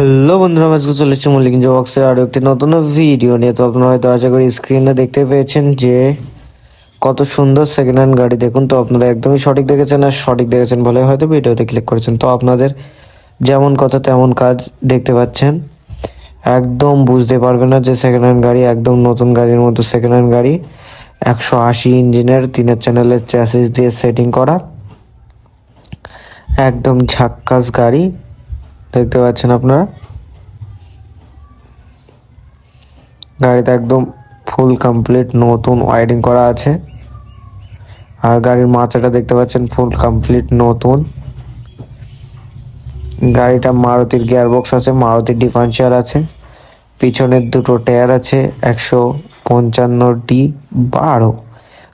Hello বন্ধুরা আজকে চলে এসেছি মল্লিক বক্সের আরও একটি নতুন ভিডিও নিয়ে। তো আপনারা হয়তো আশা করি স্ক্রিনে দেখতে পেয়েছেন যে, কত সুন্দর সেকেন্ড হ্যান্ড গাড়ি। দেখুন তো, আপনারা একদমই সঠিক দেখেছেন আর সঠিক দেখেছেন বলে হয়তো ভিডিওতে ক্লিক করেছেন। তো আপনাদের যেমন কথা, তেমন কাজ দেখতে পাচ্ছেন। একদম বুঝতে পারবে না যে সেকেন্ড হ্যান্ড গাড়ি, একদম নতুন গাড়ির মতো সেকেন্ড হ্যান্ড গাড়ি। একশো আশি ইঞ্জিনের, তিনের চ্যানেলের চ্যাসিস দিয়ে সেটিং করা। একদম ঝাক্কাস গাড়ি। দেখতে পাচ্ছেন আপনারা? গাড়িতে একদম ফুল কমপ্লিট নতুন ওয়াইডিং করা আছে। আর গাড়ির মাচাটা দেখতে পাচ্ছেন ফুল কমপ্লিট নতুন। গাড়িটা মারুতির গিয়ার বক্স আছে মারুতির ডিফারেন্সিয়াল আছে। পিছনের দুটো টায়ার আছে, একশো পঞ্চান্ন ডি বারো।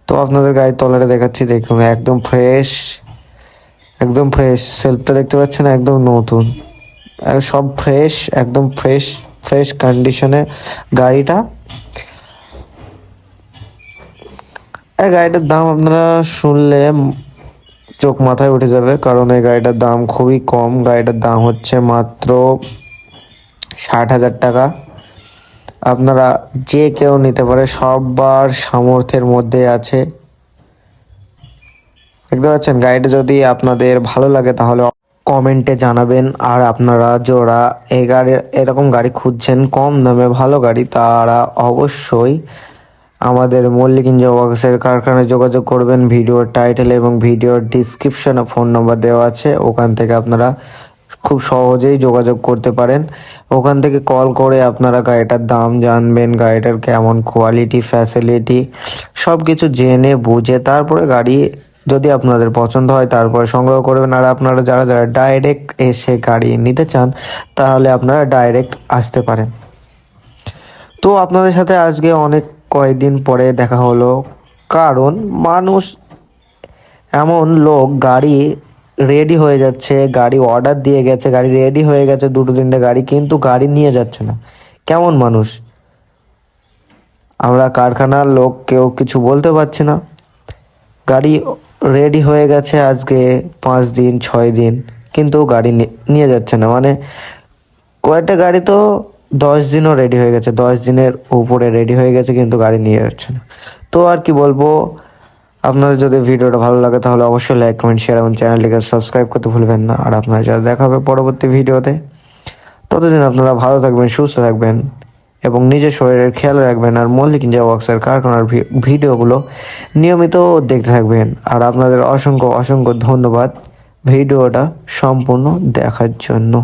তো আপনাদের গাড়ির তলাটা দেখাচ্ছি, দেখুন, একদম ফ্রেশ একদম ফ্রেশ সেলফটা দেখতে পাচ্ছেন, একদম নতুন। সব ফ্রেশ একদম ফ্রেশ ফ্রেশ কন্ডিশনে গাড়িটা। এই গাড়িটার দাম আপনারা শুনলে চোখ মাথায় উঠে যাবে, কারণ এই গাড়িটার দাম খুবই কম। গাড়িটার দাম হচ্ছে মাত্র ষাট হাজার টাকা। আপনারা যে কেউ নিতে পারে, সবার সামর্থ্যের মধ্যে আছে। দেখতে পাচ্ছেন, গাড়িটা যদি আপনাদের ভালো লাগে তাহলে কমেন্টে জানাবেন, আর আপনারা যারা এই গাড়ি, এরকম গাড়ি খুঁজছেন, কম দামে ভালো গাড়ি, তারা অবশ্যই আমাদের মল্লিক ইঞ্জিন ওয়ার্কসের কারখানায় যোগাযোগ করবেন। ভিডিওর টাইটেল এবং ভিডিওর ডিসক্রিপশনে ফোন নম্বর দেওয়া আছে, ওখান থেকে আপনারা খুব সহজেই যোগাযোগ করতে পারেন। ওখান থেকে কল করে আপনারা গাড়িটার দাম জানবেন, গাড়িটার কেমন কোয়ালিটি ফ্যাসিলিটি সব কিছু জেনে বুঝে, তারপরে গাড়ি যদি আপনাদের পছন্দ হয়, তারপরে সংগ্রহ করবেন। আর আপনারা যারা যারা ডাইরেক্ট এসে গাড়ি নিতে চান, তাহলে আপনারা ডাইরেক্ট আসতে পারেন। তো আপনাদের সাথে আজকে অনেক কয়েকদিন পরে দেখা হলো। কারণ মানুষ, এমন লোক, গাড়ি রেডি হয়ে যাচ্ছে, গাড়ি অর্ডার দিয়ে গেছে, গাড়ি রেডি হয়ে গেছে, দুটো তিনটে গাড়ি, কিন্তু গাড়ি নিয়ে যাচ্ছে না। কেমন মানুষ? আমরা কারখানার লোক, কেউ কিছু বলতে পারছি না। গাড়ি রেডি হয়ে গেছে আজকে পাঁচ দিন, ছয় দিন, কিন্তু গাড়ি নিয়ে যাচ্ছে না। মানে কয়েকটা গাড়ি তো দশ দিনও রেডি হয়ে গেছে, দশ দিনের উপরে রেডি হয়ে গেছে, কিন্তু গাড়ি নিয়ে যাচ্ছে না। তো আর কি বলব আপনাদের যদি ভিডিওটা ভালো লাগে তাহলে অবশ্যই লাইক কমেন্ট শেয়ার এবং চ্যানেলটিকে সাবস্ক্রাইব করতে ভুলবেন না। আর আপনারা যারা দেখা হবে পরবর্তী ভিডিওতে। ততদিন আপনারা ভালো থাকবেন, সুস্থ থাকবেন। এবং নিজের শরীরের খেয়াল রাখবেন আর মল্লিক ইন্ডিয়া ওয়ার্কসের কারখানার ভিডিওগুলো নিয়মিত দেখতে থাকবেন। আর আপনাদের অসংখ্য অসংখ্য ধন্যবাদ ভিডিওটা সম্পূর্ণ দেখার জন্য।